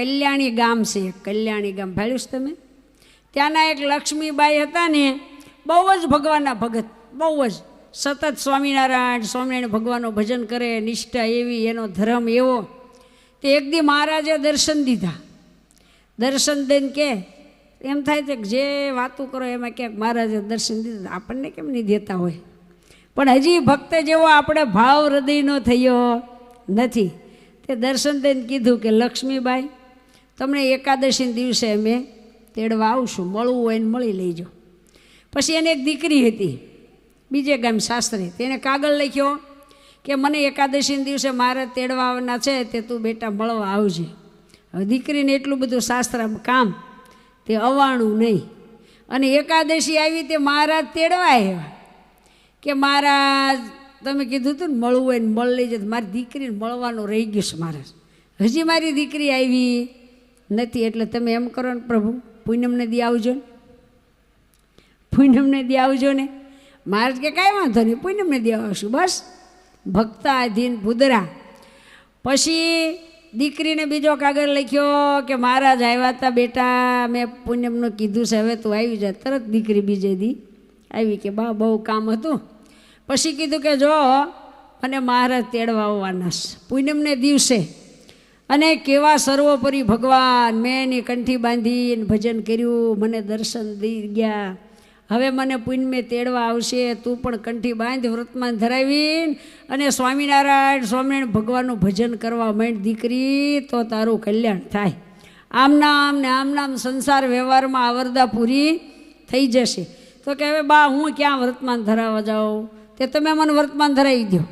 કલ્યાણી ગામ છે. કલ્યાણી ગામ ભાળ્યું છે તમે? ત્યાંના એક લક્ષ્મીબાઈ હતા ને, બહુ જ ભગવાનના ભગત, બહુ જ. સતત સ્વામિનારાયણ સ્વામિનારાયણ ભગવાનનું ભજન કરે, નિષ્ઠા એવી, એનો ધર્મ એવો. તે એક દી મહારાજે દર્શન દીધા. દર્શન દઈને કે, એમ થાય છે જે વાતું કરો એમાં ક્યાંક મહારાજે દર્શન દીધા. આપણને કેમ નહીં દેતા હોય? પણ હજી ભક્ત જેવો આપણે ભાવ હૃદયનો થયો નથી. તે દર્શન દઈને કીધું કે, લક્ષ્મીબાઈ તમને એકાદશીના દિવસે અમે તેડવા આવશું. મળવું હોય ને મળી લેજો. પછી એને એક દીકરી હતી, બીજે ગામ શાસ્ત્રી તેને કાગળ લખ્યો કે મને એકાદશીના દિવસે મારે તેડવા આવવાના છે, તે તું બેટા મળવા આવજે. હવે દીકરીને એટલું બધું શાસ્ત્રમાં કામ, તે અવાણું નહીં. અને એકાદશી આવી તે મહારાજ તેડવા આવ્યા કે મહારાજ, તમે કીધું હતું ને મળવું હોય ને મળી તો મારી દીકરીને મળવાનું રહી ગયું છે મહારાજ. હજી મારી દીકરી આવી. નથી, એટલે તમે એમ કરો ને, પ્રભુ, પૂનમને દી આવજો ને. પૂનમને દી આવજો ને. મહારાજ કે, કાંઈ વાંધો નહીં, પૂનમને દી આવશું, બસ. ભક્તાધીન ભૂદરા. પછી દીકરીને બીજો કાગળ લખ્યો કે, મહારાજ આવ્યા હતા બેટા, મેં પૂનમનું કીધું છે, હવે તું આવી જા. તરત દીકરી બીજે દી આવી કે, બા, બહુ કામ હતું. પછી કીધું કે, જો અને મહારાજ તેડવા આવવાના છે. પૂનમને દિવસે અને કેવા સર્વોપરી ભગવાન? મેં એની કંઠી બાંધીને ભજન કર્યું, મને દર્શન દઈ ગયા. હવે મને પુણ્યમે તેડવા આવશે, તું પણ કંઠી બાંધ, વ્રતમાં ધરાવીને અને સ્વામિનારાયણ સ્વામિનારાયણ ભગવાનનું ભજન કરવા માંડ દીકરી, તો તારું કલ્યાણ થાય. આમ નામ ને આમ સંસાર વ્યવહારમાં આવરદા પૂરી થઈ જશે. તો કે હવે બા, હું ક્યાં વર્તમાન ધરાવવા જાઉં? તે તમે મને વર્તમાન ધરાવી દો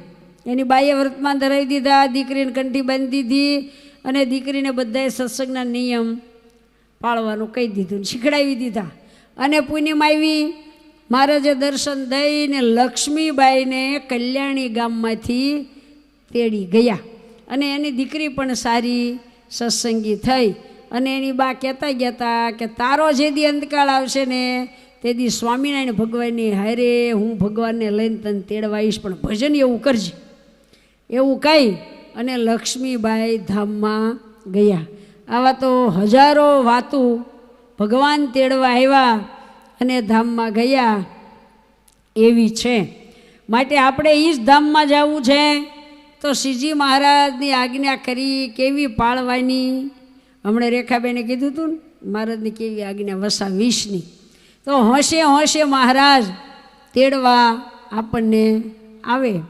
એની બાઈએ વર્તમાન ધરાવી દીધા, દીકરીને કંઠી બાંધી દીધી. અને દીકરીને બધાએ સત્સંગના નિયમ પાળવાનું કહી દીધું શીખડાવી દીધા. અને પૂનમ આવી, મહારાજે દર્શન દઈને લક્ષ્મીબાઈને કલ્યાણી ગામમાંથી તેડી ગયા. અને એની દીકરી પણ સારી સત્સંગી થઈ. અને એની બા કહેતા ગયા હતા કે તારો જે દી અંતકાળ આવશે ને, તે દી સ્વામિનારાયણ ભગવાનની હારે હું ભગવાનને લઈને તને તેડવાઈશ પણ ભજન એવું કરજે. એવું કહી અને લક્ષ્મીબાઈ ધામમાં ગયા. આવા તો હજારો વાતું ભગવાન તેડવા આવ્યા અને ધામમાં ગયા એવી છે. માટે આપણે એ જ ધામમાં જવું છે. તો શ્રીજી મહારાજની આજ્ઞા કરી કેવી પાળવાની? હમણાં રેખાબેને કીધું હતું ને, મહારાજની કેવી આજ્ઞા? વસા વીસની તો હોંશે હોંશે મહારાજ તેડવા આપણને આવે.